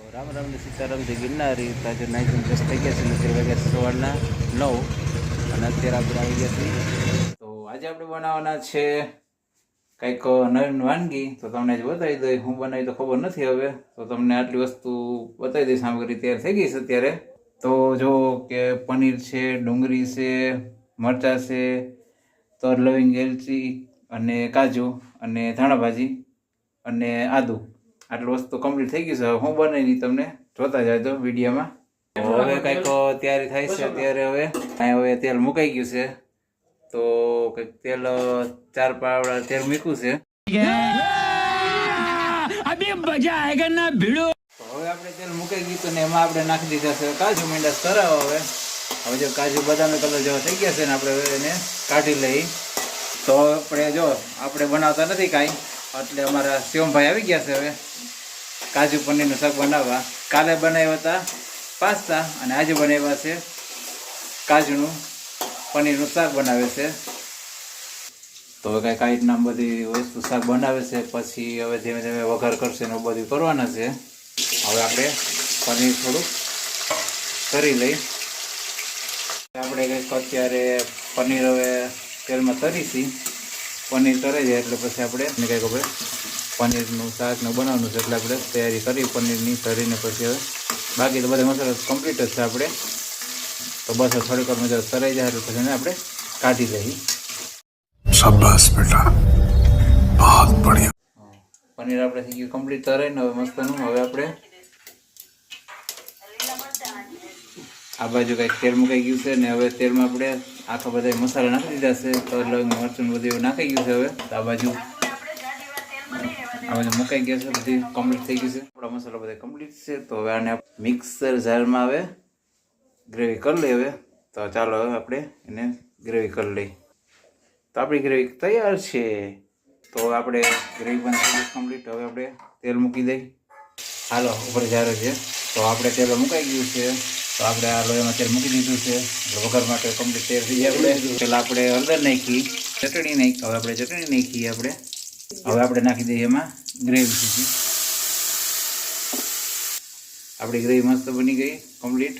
તો રામ રામ ને સીતારામ જે ગિરનારી તાજે નાઇટ દસ થઈ ગયા છે. ને અત્યારે વાગ્યા સવારના નવ અને અત્યારે આપણે આવી ગયા છીએ. તો આજે આપણે બનાવવાના છે કંઈક નવીન વાનગી. તો તમને આજે બતાવી દઈ. હું બનાવી તો ખબર નથી હવે. તો તમને આટલી વસ્તુ બતાવી દઈ સામગ્રી તૈયાર થઈ ગઈ છે અત્યારે. તો જો કે પનીર છે, ડુંગળી છે, મરચાં છે તર લવિંગ, એલચી અને કાજુ અને ધાણાભાજી અને આદુ. આટલું વસ્તુ કમ્પ્લીટ થઈ ગયું છે. હું બનાવી તમને જોતા જાય તો વિડીયોમાં હવે કંઈક તૈયારી થાય છે. અત્યારે હવે અહીંયા હવે તેલ મુકાઈ ગયું છે. તો કંઈક તેલ ચાર પાવડા તેલ મૂક્યું છે. હવે આપણે તેલ મુકાઈ ગયું હતું ને એમાં આપણે નાખી દીધા છે કાજુ મીંડા સરાવો હવે. હવે જો કાજુ બદામનો કલર જેવો થઈ ગયા છે ને આપણે એને કાઢી લઈએ તો આપણે જો આપણે બનાવતા નથી કાંઈ. એટલે અમારા શિવમભાઈ આવી ગયા છે હવે. કાજુ પનીરનું શાક બનાવવા. કાલે બનાવ્યા હતા પાસ્તા અને આજે બનાવ્યા છે કાજુનું પનીરનું શાક બનાવે છે. તો હવે કાંઈક આ રીતના બધી વસ્તુ શાક બનાવે છે, પછી હવે ધીમે ધીમે વઘાર કરશે ને બધું કરવાના છે. હવે આપણે પનીર થોડુંક કરી લઈ. આપણે કંઈક અત્યારે પનીર હવે તેલમાં તરીશી. પનીર તરે જાય એટલે પછી આપણે એને કંઈક આપણે પનીરનું શાકને બનાવવાનું છે એટલે આપણે તૈયારી કરી પનીરની તરીને પછી હવે બાકી તો બધા મસાલા કમ્પ્લીટ જ છે આપણે. તો બસ થોડીક વાર મજા તરાઈ જાય એટલે પછી આપણે કાઢી લઈએ. શાબાશ બેટા. પનીર. આપણે થઈ ગયું કમ્પ્લીટ તરાઈને હવે મસ્તનું. હવે આપણે આ બાજુ કંઈક તેલ મુકાઈ ગયું છે ને હવે તેલમાં આપણે આખા બધા મસાલા નાખી દીધા છે, તો લવિંગ મરચું બધું એવું નાખી ગયું છે હવે. તો આ બાજુ આ બાજુ મુકાઈ ગયા છે, બધી કમ્પ્લીટ થઈ ગયું છે. આપણા મસાલા બધા કમ્પ્લીટ છે, તો હવે આને મિક્સર જારમાં હવે ગ્રેવી કરી લઈએ હવે. તો ચાલો હવે આપણે એને ગ્રેવી કરી લઈએ. તો આપણી ગ્રેવી તૈયાર છે. તો આપણે ગ્રેવી પણ થઈ કમ્પ્લીટ હવે આપણે તેલ મૂકી દઈ હાલો, ઉપર જ્યારે છે. તો આપણે તેલ મુકાઈ ગયું છે. તો આપણે આ લોહીમાં તેલ મૂકી દીધું છે. વઘાર માટે કમ્પ્લીટ તૈયાર થઈ આપણે. પહેલાં આપણે હળદર નાખી, ચટણી નાખી. હવે આપણે ચટણી નાખી આપણે. હવે આપણે નાખી દઈએ એમાં ગ્રેવી આપણી ગ્રેવી મસ્ત બની ગઈ કમ્પ્લીટ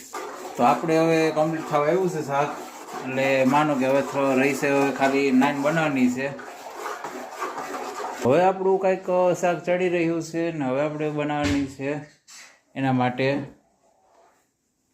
તો આપણે હવે કમ્પ્લીટ થવા આવ્યું છે શાક. એટલે માનો કે હવે થોડો રહીશે હવે ખાલી નાન બનાવવાની છે. હવે આપણું કંઈક શાક ચડી રહ્યું છે ને હવે આપણે બનાવવાની છે. એના માટે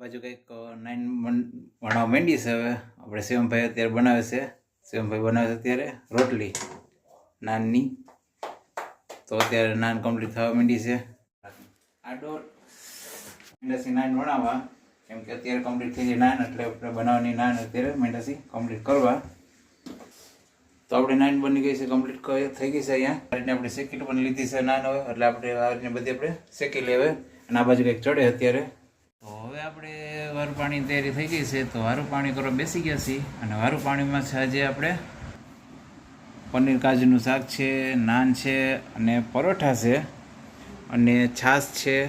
બાજુ કંઈક નાઇન ભણવા માંડી છે હવે. આપણે શિવમભાઈ અત્યારે બનાવે છે. શિવમભાઈ બનાવે છે અત્યારે રોટલી, નાનની. તો અત્યારે નાન કમ્પ્લીટ થવા માંડી છે. આ ડોર મેંડાસી નાન બનાવવા કેમ કે અત્યારે કમ્પ્લીટ થઈ જાય નાન, એટલે આપણે બનાવવાની નાન અત્યારે મેંડાસી કમ્પ્લીટ કરવા. તો આપણે નાન બની ગઈ છે કમ્પ્લીટ થઈ ગઈ છે અહીંયા. આપણે શેકી પણ લીધી છે નાન હવે. એટલે આપણે આ રીતને બધી આપણે શેકી લેવે. અને આ બાજુ કંઈક ચડે અત્યારે. તો હવે આપણે વારું પાણી તૈયારી થઈ ગઈ છે, તો વારું પાણી કરો બેસી ગયા છીએ. અને વારું પાણીમાં છે આજે આપણે પનીર કાજુનું શાક છે, નાન છે અને પરોઠા છે. અને છાશ છે.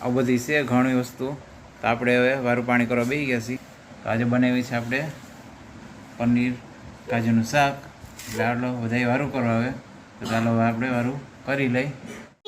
આ બધી છે ઘણી વસ્તુ. તો આપણે હવે વારું પાણી કરવા બેસી ગયા છીએ. તો આજે બનાવી છે આપણે પનીર કાજુનું શાક. એટલે આટલો વધારે વારું કરવા હવે તો ચાલો હવે આપણે વારું કરી લઈ